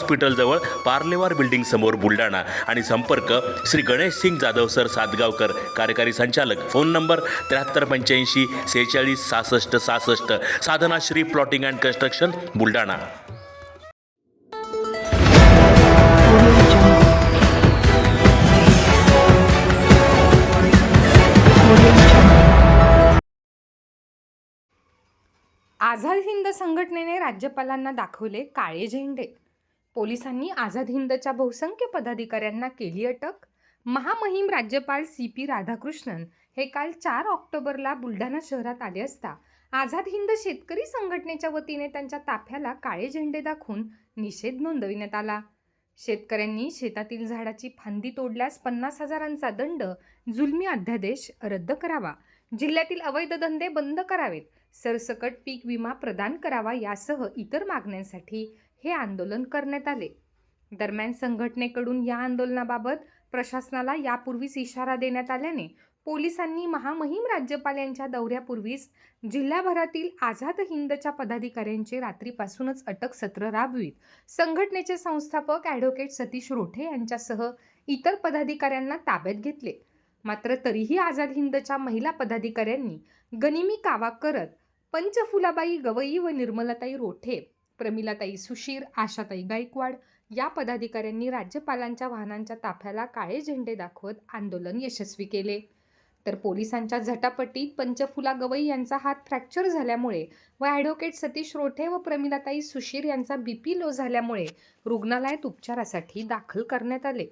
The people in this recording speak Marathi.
हॉस्पिटलजवळ पार्लेवार बिल्डिंग समोर बुलढाणा आणि संपर्क श्री गणेश सिंग जाधव सर सातगावकर कार्यकारी संचालक. फोन नंबर त्र्याहत्तर पंच्याऐंशी सेहेचाळीस सहासष्ट सहासष्ट. Sadhana Shri plotting and construction Buldhana. Azad Hind संघटनेने राज्यपालांना दाखवले काळे झेंडे. पोलिसांनी आझाद हिंदच्या बहुसंख्य पदाधिकाऱ्यांना केली अटक. महामहिम राज्यपाल सी पी राधाकृष्णन हे काल चार ऑक्टोबरला बुलढाणा शहरात आले असता आझाद हिंद शेतकरी संघटनेच्या वतीने त्यांच्या ताफ्याला काळे झेंडे दाखवून निषेध नोंदविण्यात आला. शेतकऱ्यांनी शेतातील झाडाची फांदी तोडल्यास पन्नास हजारांचा दंड जुलमी अध्यादेश रद्द करावा जिल्ह्यातील अवैध धंदे बंद करावेत सरसकट पीक विमा प्रदान करावा यासह इतर मागण्यांसाठी हे आंदोलन करण्यात आले. दरम्यान संघटनेकडून या आंदोलनाबाबत प्रशासनाला यापूर्वीच इशारा देण्यात आल्याने पोलिसांनी महामहिम राज्यपाल यांच्या दौऱ्यापूर्वीच जिल्हाभरातील आझाद हिंदच्या पदाधिकाऱ्यांचे रात्रीपासूनच अटक सत्र राबवीत. संघटनेचे संस्थापक ॲडव्होकेट सतीश रोठे यांच्यासह इतर पदाधिकाऱ्यांना ताब्यात घेतले. मात्र तरीही आझाद हिंदच्या महिला पदाधिकाऱ्यांनी गनिमी कावा करत पंचफुलाबाई गवई व निर्मलाताई रोठे प्रमिलाताई सुशीर आशाताई गायकवाड या पदाधिकाऱ्यांनी राज्यपालांच्या वाहनांच्या ताफ्याला काळे झेंडे दाखवत आंदोलन यशस्वी केले. तर पोलिसांच्या झटापटीत पंचफुला गवई यांचा हात फ्रॅक्चर झाल्यामुळे व ॲडव्होकेट सतीश रोठे व प्रमिलाताई सुशीर यांचा बीपी लो झाल्यामुळे रुग्णालयात उपचारासाठी दाखल करण्यात आले.